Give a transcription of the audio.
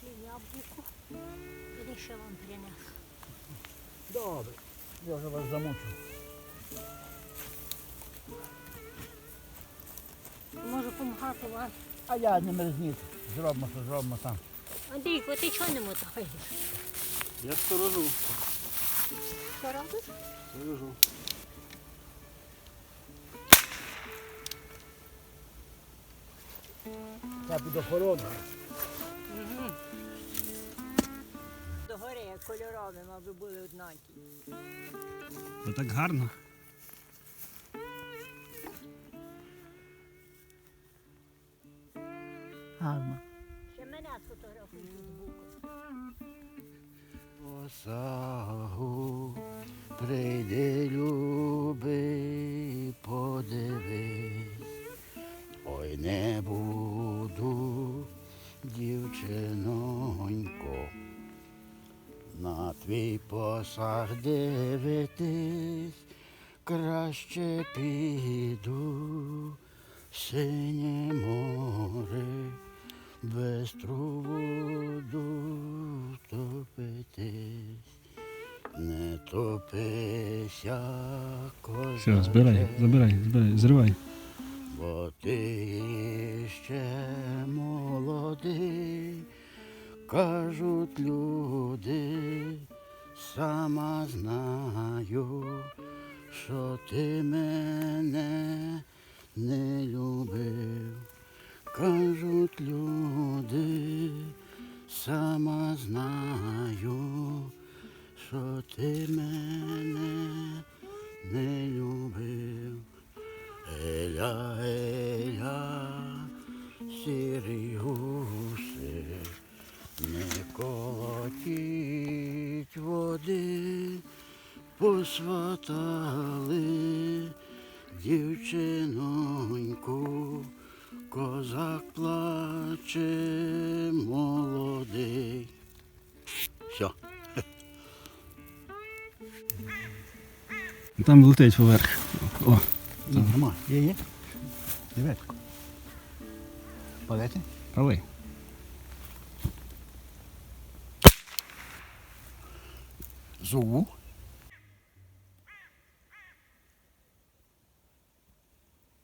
Знайшли яблуко. І ще вам принес. Добре. Я вже вас замучу. Можу допомагати вам. А я не мерзніть. Зробимо, що зробимо там. Андрійко, ти чого не мотаєш? Я сторожу. Що робиш? Сторожу. Я під охороною. Догори кольорові, аби були однакі. Це так гарно. Гарно. Ще мене сфотографують з буком. Осагу прийди, люби, подивись. Ой, не буду, дівчинонько, на твій посаг дивитись, краще піду, синє море, без воду втопитись, не топися, козаче. Все, збирай, забирай, збирай, зривай. Бо ти ще молодий, кажуть люди, сама знаю, що ти мене не любив. Кажуть люди, сама знаю, що ти мене не любив. Еля, еля, сірі гуси, не колотіть води, посватали дівчиноньку, козак плаче молодий. Все. Там летить поверх. О, Нормально. Є, є. Диви. Палети? правий. Зову.